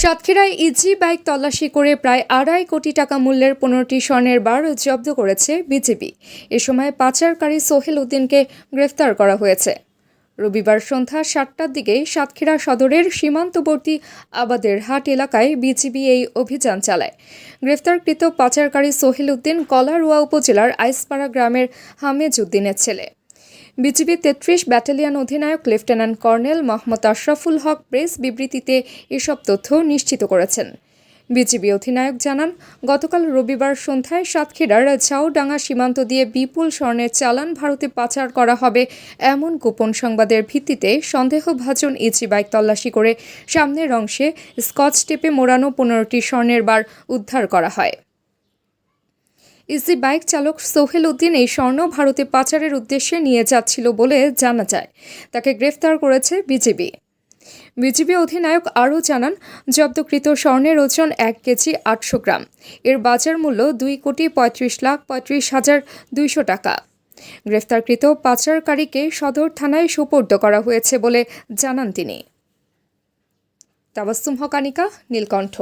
সাতক্ষীরায় easy bike তল্লাশি করে প্রায় আড়াই কোটি টাকা মূল্যের পনেরোটি স্বর্ণের বার জব্দ করেছে বিজেপি। এ সময় পাচারকারী সোহেল উদ্দিনকে গ্রেফতার করা হয়েছে। রবিবার সন্ধ্যা সাতটার দিকে সাতক্ষীরা সদরের সীমান্তবর্তী আবাদের হাট এলাকায় বিজিবি এই অভিযান চালায়। গ্রেফতারকৃত পাচারকারী সোহেল উদ্দিন কলারোয়া উপজেলার আইসপাড়া গ্রামের হামেজ উদ্দিনের ছেলে। বিজিবি তেত্রিশ ব্যাটালিয়ন অধিনায়ক lieutenant colonel Mohammad Ashraful Haque press বিবৃতিতে এসব তথ্য নিশ্চিত করেছেন। বিজিবি অধিনায়ক জানান, গতকাল রবিবার সন্ধ্যায় সাতক্ষীরার ঝাউডাঙ্গা সীমান্ত দিয়ে বিপুল স্বর্ণের চালান ভারতে পাচার করা হবে এমন গোপন সংবাদের ভিত্তিতে সন্দেহভাজন ইজি বাইক তল্লাশি করে সামনের অংশে স্কচ টেপে মোড়ানো পনেরোটি স্বর্ণের বার উদ্ধার করা হয়। ইজি বাইক চালক সোহেল উদ্দিন এই স্বর্ণ ভারতে পাচারের উদ্দেশ্যে নিয়ে যাচ্ছিল বলে জানা যায়। তাকে গ্রেফতার করেছে বিজেপি বিজেপি অধিনায়ক আরও জানান, জব্দকৃত স্বর্ণের ওজন এক কেজি আটশো গ্রাম। এর বাজার মূল্য দুই কোটি পঁয়ত্রিশ লাখ পঁয়ত্রিশ হাজার দুইশো টাকা। গ্রেফতারকৃত পাচারকারীকে সদর থানায় সোপর্দ করা হয়েছে বলে জানান তিনি। তাবাস্তুম হকানিকা, নীলকণ্ঠ।